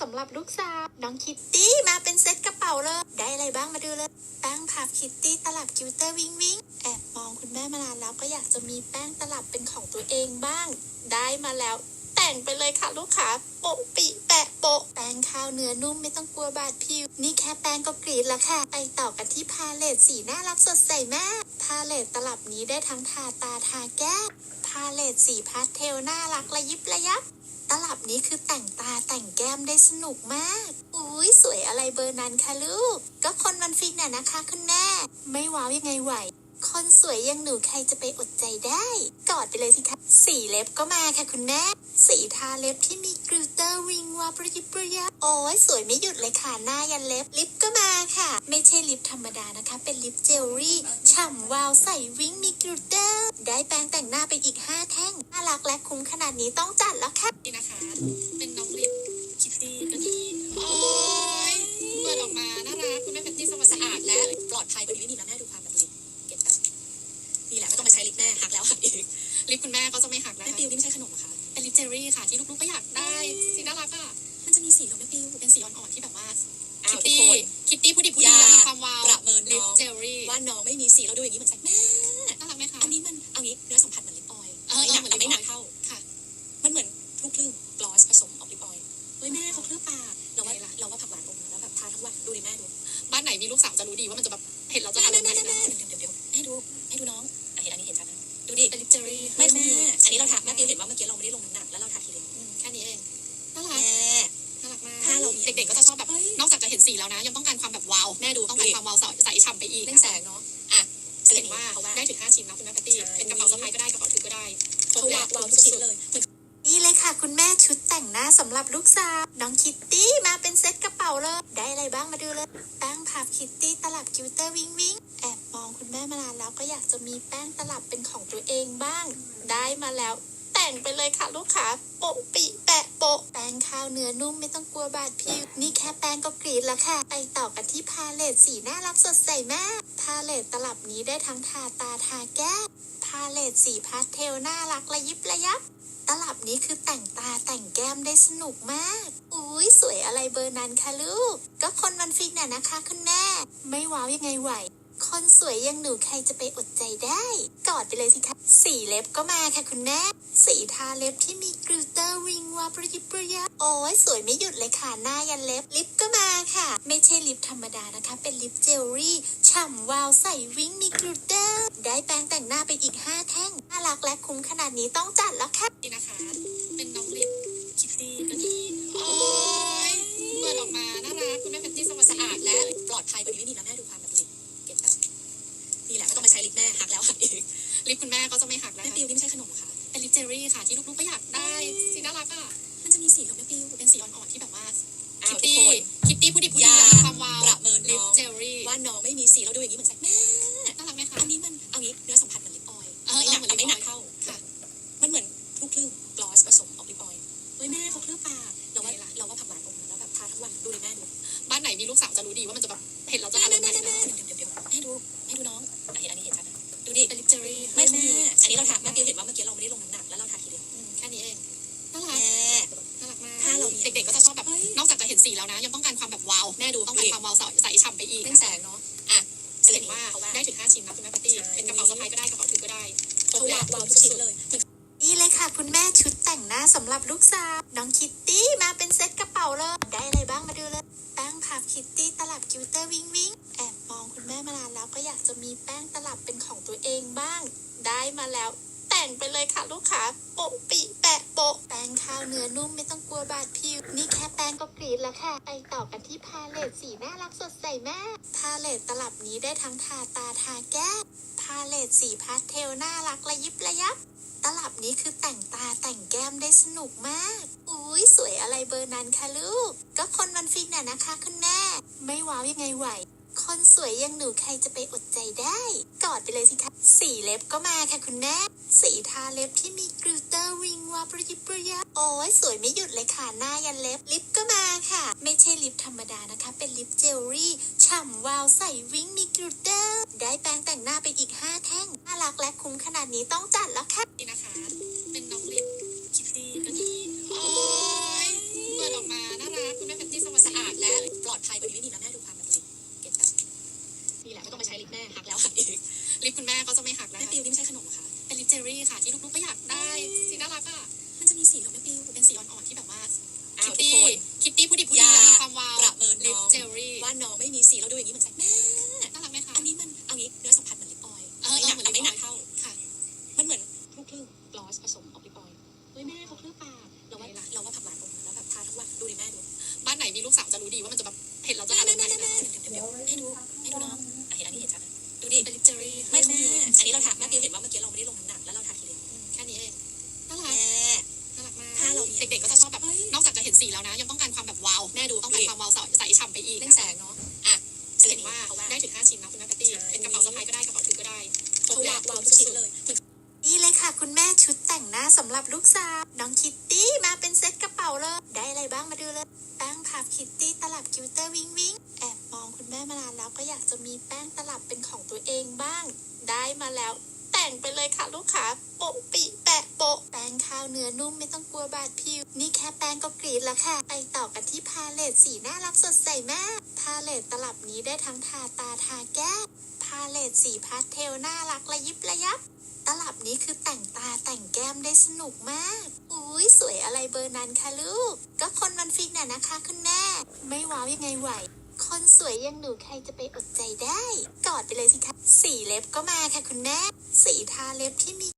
สำหรับลูกสาวน้องคิตตี้มาเป็นเซ็ตกระเป๋าเลย ได้อะไรบ้างมาดูเลย แป้งพับคิตตี้ตลับกิวเตอร์วิงวิงแอบมองคุณแม่มานานแล้วก็อยากจะมีแป้งตลับเป็นของตัวเองบ้าง ได้มาแล้วแต่งไปเลยค่ะลูกค้าโปะปิแปะโปะแป้งข้าวเนื้อนุ่มไม่ต้องกลัวบาดผิว นี่แค่แป้งก็กรีดแล้วค่ะ ไปต่อกันที่พาเลตสีน่ารักสดใสมากพาเลตตลับนี้ได้ทั้งทาตาทาแก้มพาเลตสีพาสเทลน่ารักระยิบระยับ ตลับนี้คือแต่งตาแต่งแก้มได้สนุกมาก อุ้ยสวยอะไรเบอร์นั้นคะลูก ก็คนมันฟิกน่ะนะคะคุณแม่ ไม่ว้าวยังไงไหว คนสวยอย่างหนูใครจะไปอดใจได้ กอดไปเลยสิคะสีเล็บก็มาค่ะคุณแม่ สีทาเล็บที่มีกริตเตอร์วิงวาประยิบประยับโอ้ยสวยไม่หยุดเลยค่ะหน้ายันเล็บลิปก็มาค่ะ ไม่ใช่ลิปธรรมดานะคะ เป็นลิปเจลลี่ฉ่ำวาวใส่วิงมีกริตเตอร์ได้แปรงแต่งหน้าไปอีก 5 แท่งน่ารักและคุ้มขนาดนี้ต้องจัดแล้วค่ะนี่นะคะ เป็นน้องลิป ลิปคุณแม่ก็จะไม่หักนะแม่คะปิวนี่ไม่ใช่ขนมเหรอคะเป็นลิปเจลลี่ค่ะที่ลูกๆก็อยากได้สีน่ารักอะมันจะมีสีเหรอแม่ปิวเป็นสีอ่อนๆที่แบบว่าอ้าคิวตทุกตี้คนคิตตี้ผู้ดีผู้ดีอย่าแล้วมีความวาวประเมินน้องลิปเจลลี่ว่าน้องไม่มีสีเราดูอย่างนี้เหมือนใส่แม่น่ารักไหมคะอันนี้มันเอางี้เนื้อสัมผัสเหมือนลิปออยล์เออไม่หนักเออเหมือนแต่ไม่หนักลิปออยล์เท่าค่ะ มันเหมือนคลุกคลึ่งบลอสผสมออกลิปออยล์เฮ้ยแม่เขาเคลือบปากเราว่าเราว่าผักหวานอมแล้วแบบทาทั้งวันดูดิแม่ดูบ้านไหนมีลูกสาวจะรู้ดีว่ามันจะแบบเห็นเราจะแม่อารแม่มณ์ไห นนี้เราทาแม่ปิวเห็นว่าเมื่อกี้เราไม่ได้ลงน้ำหนักแล้วเราทาทีเดียวอืมแค่นี้เองน่ารักแม่น่ารักมากถ้าเรามีเด็กๆก็จะชอบแบบเฮ้ยนอกจากจะเห็นสีแล้วนะ ยังต้องการความแบบว้าวแม่ดูต้องการความว้าวใสใสฉ่ำไปอีกเล่นะนแสคะงเนาะอะจะเห็นว่าเขาว่าได้ถึง5ชิ้นนะคุณแม่แพตตี้ใช่เป็นกระเป๋าสะพายก็ได้กระเป๋าถือก็ได้ครบเขาแล้ววาวทุกชิ้นเลยเหมือ นี่เลยค่ะ คุณแม่ชุดแต่งหน้าสำหรับลูกสาว น้องคิตตี้มาเป็นเซ็ตกระเป๋าเลย ได้อะไรบ้างมาดูเลย แป้งพับคิตตี้ตลับกิวเตอร์วิงวิงแอบมองคุณแม่มานานแล้วก็อยากจะมีแป้งตลับเป็นของตัวเองบ้าง ได้มาแล้ว แต่งไปเลยค่ะลูกค้าโปะปิแปะ โปะแป้งข้าวเนื้อนุ่มไม่ต้องกลัวบาดผิว นี่แค่แป้งก็กรีดแล้วค่ะ ไปต่อกันที่พาเลตสีน่ารักสดใสมาก พาเลตตลับนี้ได้ทั้งทาตาทาแก้มพาเลตสีพาสเทลน่ารักระยิบระยับ ตลับนี้คือแต่งตาแต่งแก้มได้สนุกมาก อุ้ยสวยอะไรเบอร์นั้นคะลูก ก็คนมันฟิกน่ะนะคะคุณแม่ ไม่ว้าวยังไงไหว คนสวยอย่างหนูใครจะไปอดใจได้ กอดไปเลยสิคะ สีเล็บก็มาค่ะคุณแม่ สีทาเล็บที่มีกริตเตอร์วิงวาประยิบประยับโอ้ยสวยไม่หยุดเลยค่ะ หน้ายันเล็บ ลิปก็มาค่ะ ไม่ใช่ลิปธรรมดานะคะ เป็นลิปเจลลี่ฉ่ำวาวใส่วิงมีกริตเตอร์ ได้แปรงแต่งหน้าไปอีก 5 แท่ง น่ารักและคุ้มขนาดนี้ต้องจัดแล้วค่ะนี่นะคะ เป็นน้องลิปคิตตี้ตัวนี้โอ้ยเปิดออกมาน่ารักคุณแม่แพตตี้สวัสสะอาดและปลอดภัยกว่านี้ไม่มีนะแม่ดูความแบบนี้เก็บแบบนี่แห ละไม่ต้องมาใช้ลิปแม่หักแล้วหักอีกลิปคุณแม่ก็จะไม่หักนะแม่คะปิวนี่ไม่ใช่ขนมเหรอคะเป็นลิปเจลลี่ค่ะที่ลูกๆก็อยากได้สีน่ารักอะมันจะมีสีเหรอแม่ปิวเป็นสีอ่อนๆที่แบบว่าอ้าคิวตทุกตี้คนคิตตี้ผู้ดีผู้อดีย่าแล้วมีความวาวประเมินน้องลิปเจลลี่ว่าน้องไม่มีสีเราดูอย่างนี้เหมือนใส่แม่น่ารักไหมคะอันนี้มันเอางี้เนื้อสัมผัสเหมือนลิปออยล์เออไม่หนักเออแต่ไม่หนักเหมือนลิปออยล์เท่าค่ะมันเหมือนคลุกคลึ่งบลอสผสมออกลิปออยล์เฮ้ยแม่เขาเคลือบปากเราว่าเราว่าผักหวานอมแล้วแบบทาทั้งวันดูดิแม่ดูบ้านไหนมีลูกสาวจะรู้ดีว่ามันจะแบบเห็นเราจะแม่อารแม่มณ์ไหนแม่แม่นะเดี๋ยวเดี๋ยวเดี๋ยวแม่ดู แม่ดูน้องอะเห็นอันนี้เห็นชัดนะดูดิ เป็นลิปเจลลี่ไม่เขาแม่มีอันนี้เราทาแม่ปิวเห็นว่าเมื่อกี้เราไม่ได้ลงน้ำหนักแล้วเราทาทีเดียวอืมแค่นี้เองน่ารัแม่กน่ารักมากถ้าเรามีเด็กๆก็จะชอบแบบเฮ้ยนอกจากจะเห็นสีแล้วนะ ยังต้องการความแบบว้าวแม่ดูต้องการความว้าวใสใสฉ่ำไปอีกเล่นะนแสคะงเนาะอะจะเห็นว่าเขาว่าได้ถึง5ชิ้นนะคุณแม่แพตตี้ใช่เป็นกระเป๋าสะพายก็ได้กระเป๋าถือก็ได้ครเขาบแล้วาวาวทุกชิ้นเลยเหมือนนี่เลยค่ะ คุณแม่ชุดแต่งหน้าสำหรับลูกสาวน้องคิตตี้มาเป็นเซ็ตกระเป๋าเลยได้อะไรบ้างมาดูเลยแป้งพับคิตตี้ตลับกิวเตอร์วิง ก็อยากจะมีแป้งตลับเป็นของตัวเองบ้าง ได้มาแล้ว แต่งไปเลยค่ะลูกค้าโปะปิแปะโปะแป้งข้าวเนื้อนุ่มไม่ต้องกลัวบาดผิว นี่แค่แป้งก็กรีดแล้วค่ะ ไปต่อกันที่พาเลตสีน่ารักสดใสมากพาเลตตลับนี้ได้ทั้งทาตาทาแก้มพาเลตสีพาสเทลน่ารักระยิบระยับตลับนี้คือแต่งตาแต่งแก้มได้สนุกมาก อุ้ยสวยอะไรเบอร์นั้นคะลูก ก็คนมันฟิกน่ะนะคะ คุณแม่ ไม่ว้าวยังไงไหว คนสวยอย่างหนูใครจะไปอดใจได้ กอดไปเลยสิคะ สีเล็บก็มาค่ะคุณแม่ สีทาเล็บที่มีกริตเตอร์วิงวาประยิบประยับโอ้ยสวยไม่หยุดเลยค่ะ หน้ายันเล็บ ลิปก็มาค่ะ ไม่ใช่ลิปธรรมดานะคะ เป็นลิปเจลลี่ ฉ่ำวาวใส่วิงมีกริตเตอร์ ได้แปรงแต่งหน้าไปอีก 5 แท่ง น่ารักและคุ้มขนาดนี้ต้องจัดแล้วค่ะ มีสีเราดูอย่างนี้เหมือนแซ่แม่น่ารักไหมคะอันนี้มันเอางี้เนื้อสัมผัสเหมือนลิปออยล์ไม่หนักแต่ไม่หนักเท่าค่ะ มันเหมือนคลุกคลึ่งลอสผสมออลิปออยเฮ้ยแม่เขาเคลือบปากเราว่าเราว่าผักหวานอมแล้วแบบทาทั้งวันดูดิแม่ดูบ้านไหนมีลูกสาวจะรู้ดีว่ามันจะแบบเห็นเราจะทำอะไรนะเดี๋ยวให้ดูให้ดูน้องเห็นอันนี้เห็นชัดดูดิลิปจอรีไม่แม่อันนี้เราทาแม่เพียเห็นว่าเมื่อกี้เราไม่ได้ลงหนักแล้วเราทาทีเดียวแค่นี้เองน่ารักน่ารักมากเด็กๆก็จะชอบแบบนอกจากจะเห็นสีแล้วนะ ยังต้องการความแบบวาวแม่ดูต้องการความวาวใสฉ่ำไปอีกเรื่อแสงเนาะ จะเห็นว่าเพราะว่าได้ถึง5ชิ้นนะคุณแม่แพตตี้ใช่เป็นกระเป๋าสะพายก็ได้กระเป๋าถือก็ได้ครบเขาแล้วาววาวทุกชิ้นเลยเหมือนนี่เลยค่ะ คุณแม่ชุดแต่งหน้าสำหรับลูกสาว น้องคิตตี้มาเป็นเซ็ตกระเป๋าเลย ได้อะไรบ้างมาดูเลย แป้งพับคิตตี้ตลับกิวเตอร์วิงวิงแอบมองคุณแม่มานานแล้วก็อยากจะมีแป้งตลับเป็นของตัวเองบ้าง ได้มาแล้ว แต่งไปเลยค่ะลูกค้าโปะปิแปะโปะแป้งข้าวเนื้อนุ่มไม่ต้องกลัวบาดผิว นี่แค่แป้งก็กรีดแล้วค่ะ ไปต่อกันที่พาเลตสีน่ารักสดใสมากพาเลตตลับนี้ได้ทั้งทาตาทาแก้มพาเลตสีพาสเทลน่ารักระยิบระยับ ตลับนี้คือแต่งตาแต่งแก้มได้สนุกมาก อุ้ยสวยอะไรเบอร์นั้นคะลูก ก็คนมันฟิกน่ะนะคะคุณแม่ ไม่ว้าวยังไงไหวคนสวยอย่างหนูใครจะไปอดใจได้ กอดไปเลยสิคะ สีเล็บก็มาค่ะคุณแม่ สีทาเล็บที่มี